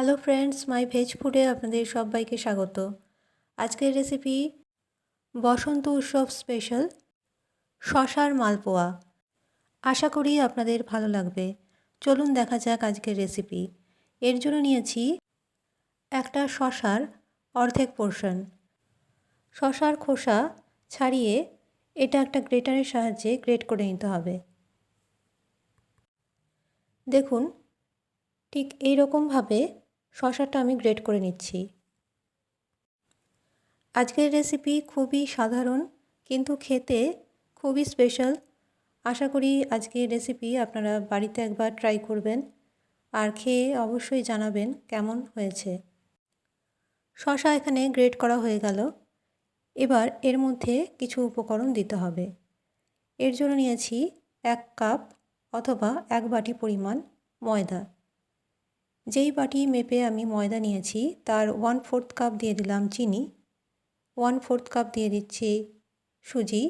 Hello friends মাই veg ফুডে আপনাদের সবাইকে স্বাগত। আজকের রেসিপি বসন্ত উৎসব স্পেশাল শশার মালপোয়া। আশা করি আপনাদের ভালো লাগবে। চলুন দেখা যাক আজকের রেসিপি এর জন্য নিয়েছি একটা শশার অর্ধেক পোর্শন শশার খোসা ছাড়িয়ে এটা একটা গ্রেটারের সাহায্যে গ্রেট করে নিতে হবে। দেখুন, ঠিক এই রকমভাবে শশাটা আমি গ্রেট করে নিচ্ছি। আজকের রেসিপি খুবই সাধারণ, কিন্তু খেতে খুবই স্পেশাল আশা করি আজকের রেসিপি আপনারা বাড়িতে একবার ট্রাই করবেন আর খেয়ে অবশ্যই জানাবেন কেমন হয়েছে। শশা এখানে গ্রেট করা হয়ে গেল। এবার এর মধ্যে কিছু উপকরণ দিতে হবে। এর জন্য নিয়েছি এক কাপ অথবা এক বাটি পরিমাণ ময়দা। যেই বাটি মেপে আমি ময়দা নিয়েছি, তার ওয়ান ফোর্থ কাপ দিয়ে দিলাম চিনি ওয়ান ফোর্থ কাপ দিয়ে দিচ্ছি সুজি।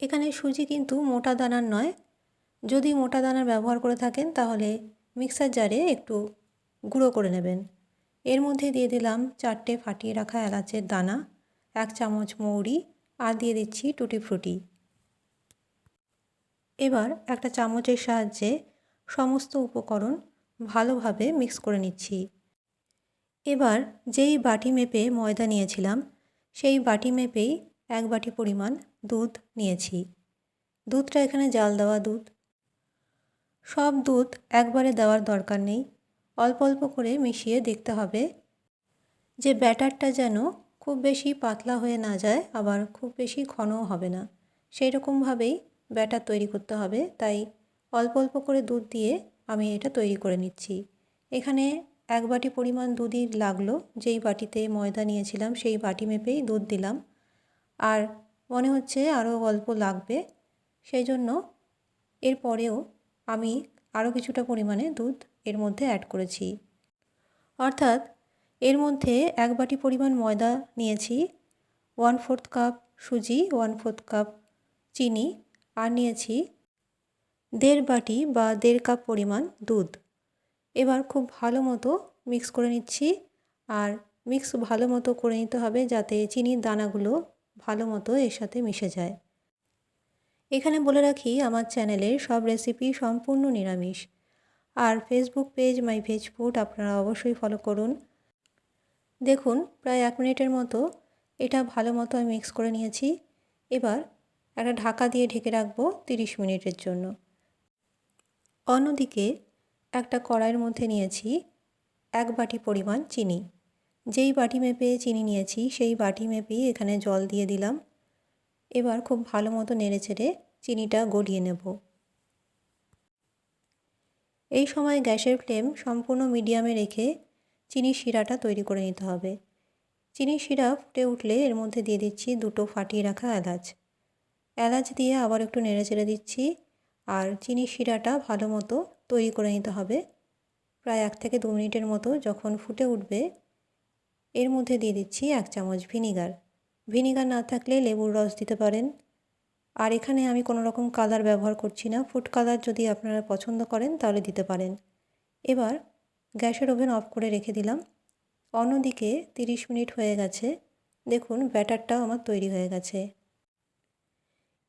এখানে সুজি কিন্তু মোটা দানার নয়। যদি মোটা দানার ব্যবহার করে থাকেন, তাহলে মিক্সার জারে একটু গুঁড়ো করে নেবেন। এর মধ্যে দিয়ে দিলাম চারটে ফাটিয়ে রাখা এলাচের দানা, এক চামচ মৌরি, আর দিয়ে দিচ্ছি টুটি ফ্রুটি। এবার একটা চামচের সাহায্যে সমস্ত উপকরণ ভালোভাবে মিক্স করে নিচ্ছি। এবার যেই বাটি মেপে ময়দা নিয়েছিলাম, সেই বাটি মেপেই এক বাটি পরিমাণ দুধ নিয়েছি। দুধটা এখানে জাল দেওয়া দুধ। সব দুধ একবারে দেওয়ার দরকার নেই। অল্প অল্প করে মিশিয়ে দেখতে হবে যে ব্যাটারটা যেন খুব বেশি পাতলা হয়ে না যায়, আবার খুব বেশি ঘনও হবে না। সেই রকমভাবেই ব্যাটার তৈরি করতে হবে, তাই অল্প অল্প করে দুধ দিয়ে আমি এটা তৈরি করে নিচ্ছি। এখানে এক বাটি পরিমাণ দুধই লাগল, যেই বাটিতে ময়দা নিয়েছিলাম সেই বাটি মেপেই দুধ দিলাম। আর মনে হচ্ছে আরও অল্প লাগবে, সেই জন্য এরপরেও আমি আরও কিছুটা পরিমাণে দুধ এর মধ্যে অ্যাড করেছি। অর্থাৎ এর মধ্যে এক বাটি পরিমাণ ময়দা নিয়েছি ওয়ান ফোর্থ কাপ সুজি ওয়ান ফোর্থ কাপ চিনি, আর নিয়েছি দেড় বাটি বা দেড় কাপ পরিমাণ দুধ। এবার খুব ভালো মতো মিক্স করে নিচ্ছি আর মিক্স ভালো মতো করে নিতে হবে যাতে চিনির দানাগুলো ভালো মতো এর সাথে মিশে যায়। এখানে বলে রাখি, আমার চ্যানেলের সব রেসিপি সম্পূর্ণ নিরামিষ। আর Facebook page my veg food আপনারা অবশ্যই ফলো করুন। দেখুন, প্রায় এক মিনিটের মতো এটা ভালো মতো আমি মিক্স করে নিয়েছি। এবার একটা ঢাকা দিয়ে ঢেকে রাখব তিরিশ মিনিটের জন্য। অন্যদিকে, একটা কড়াইয়ের মধ্যে নিয়েছি এক বাটি পরিমাণ চিনি। যেই বাটি মেপে চিনি নিয়েছি, সেই বাটি মেপেই এখানে জল দিয়ে দিলাম। এবার খুব ভালো মতো নেড়ে চেড়ে চিনিটা গলিয়ে নেব। এই সময় গ্যাসের ফ্লেম সম্পূর্ণ মিডিয়ামে রেখে চিনি শিরাটা তৈরি করে নিতে হবে। চিনি শিরা ফুটে উঠলে এর মধ্যে দিয়ে দিচ্ছি দুটো ফাটিয়ে রাখা এলাচ। এলাচ দিয়ে আবার একটু নেড়ে চেড়ে দিচ্ছি। আর চিনি শিরাটা ভালো মতো তৈরি করে নিতে হবে। প্রায় এক থেকে দু মিনিটের মতো যখন ফুটে উঠবে, এর মধ্যে দিয়ে দিচ্ছি এক চামচ ভিনিগার। ভিনিগার না থাকলে লেবুর রস দিতে পারেন। আর এখানে আমি কোনো রকম কালার ব্যবহার করছি না। ফুড কালার যদি আপনারা পছন্দ করেন তাহলে দিতে পারেন। এবার গ্যাসের ওভেন অফ করে রেখে দিলাম। অন্যদিকে তিরিশ মিনিট হয়ে গেছে। দেখুন, ব্যাটারটাও আমার তৈরি হয়ে গেছে।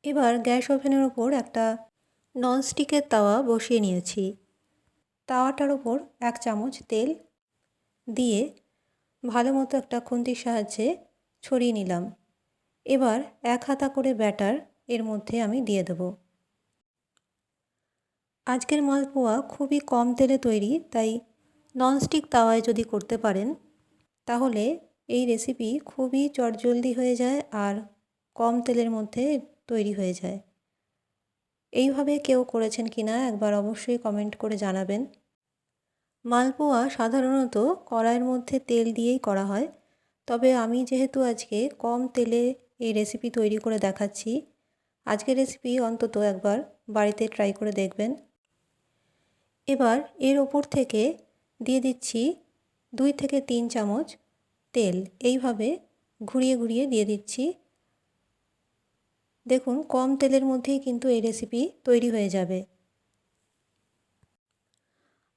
এবার গ্যাস ওভেনের ওপর একটা ননস্টিকের তাওয়া বসিয়ে নিয়েছি। তাওয়াটার ওপর এক চামচ তেল দিয়ে ভালো মতো একটা খুন্তির সাহায্যে ছড়িয়ে নিলাম। এবার এক হাতা করে ব্যাটার এর মধ্যে আমি দিয়ে দেব। আজকের মালপোয়া খুবই কম তেলে তৈরি, তাই ননস্টিক তাওয়ায় যদি করতে পারেন, তাহলে এই রেসিপি খুবই চটজলদি হয়ে যায় আর কম তেলের মধ্যে তৈরি হয়ে যায়। এইভাবে কেউ করেছেন কি না একবার অবশ্যই কমেন্ট করে জানাবেন। মালপোয়া সাধারণত কড়াইয়ের মধ্যে তেল দিয়েই করা হয়। তবে আমি যেহেতু আজকে কম তেলে এই রেসিপি তৈরি করে দেখাচ্ছি, আজকের রেসিপি অন্তত একবার বাড়িতে ট্রাই করে দেখবেন। এবার এর ওপর থেকে দিয়ে দিচ্ছি দুই থেকে তিন চামচ তেল। এইভাবে ঘুরিয়ে ঘুরিয়ে দিয়ে দিচ্ছি। দেখুন, কম তেলের মধ্যেই কিন্তু এই রেসিপি তৈরি হয়ে যাবে।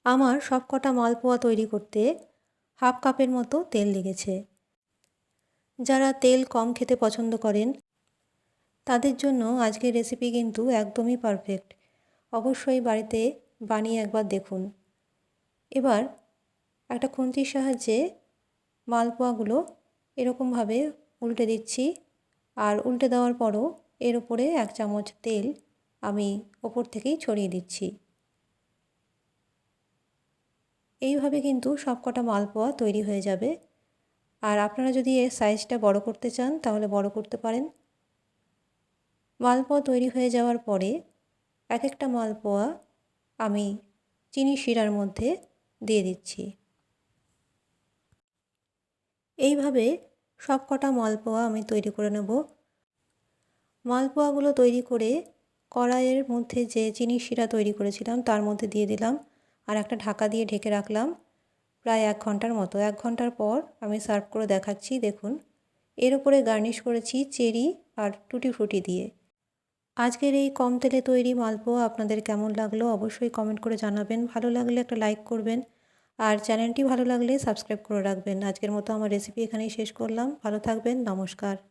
আমার সব কটা মালপোয়া তৈরি করতে হাফ কাপের মতো তেল লেগেছে। যারা তেল কম খেতে পছন্দ করেন, তাদের জন্য আজকের রেসিপি কিন্তু একদমই পারফেক্ট অবশ্যই বাড়িতে বানিয়ে একবার দেখুন। এবার একটা খুন্তির সাহায্যে মালপোয়াগুলো এরকমভাবে উল্টে দিচ্ছি। আর উল্টে দেওয়ার পরও এর ওপরে এক চামচ তেল আমি ওপর থেকেই ছড়িয়ে দিচ্ছি। এইভাবে কিন্তু সব কটা মালপোয়া তৈরি হয়ে যাবে। আর আপনারা যদি এর সাইজটা বড় করতে চান, তাহলে বড় করতে পারেন। মালপোয়া তৈরি হয়ে যাওয়ার পরে এক একটা মালপোয়া আমি চিনি শিরার মধ্যে দিয়ে দিচ্ছি। এইভাবে সব কটা মালপোয়া আমি তৈরি করে নেব। মালপোয়াগুলো তৈরি করে কড়াইয়ের মধ্যে যে চিনি শিরা তৈরি করেছিলাম, তার মধ্যে দিয়ে দিলাম আর একটা ঢাকা দিয়ে ঢেকে রাখলাম প্রায় এক ঘণ্টার মতো। এক ঘণ্টার পর আমি সার্ভ করে দেখাচ্ছি, দেখুন। এর উপরে গার্নিশ করেছি চেরি আর টুটি ফ্রুটি দিয়ে। আজকের এই কম তেলে তৈরি মালপোয়া আপনাদের কেমন লাগল অবশ্যই কমেন্ট করে জানাবেন। ভালো লাগলে একটা লাইক করবেন আর চ্যানেলটি ভালো লাগলে সাবস্ক্রাইব করে রাখবেন। আজকের মতো আমার রেসিপি এখানেই শেষ করলাম। ভালো থাকবেন, নমস্কার।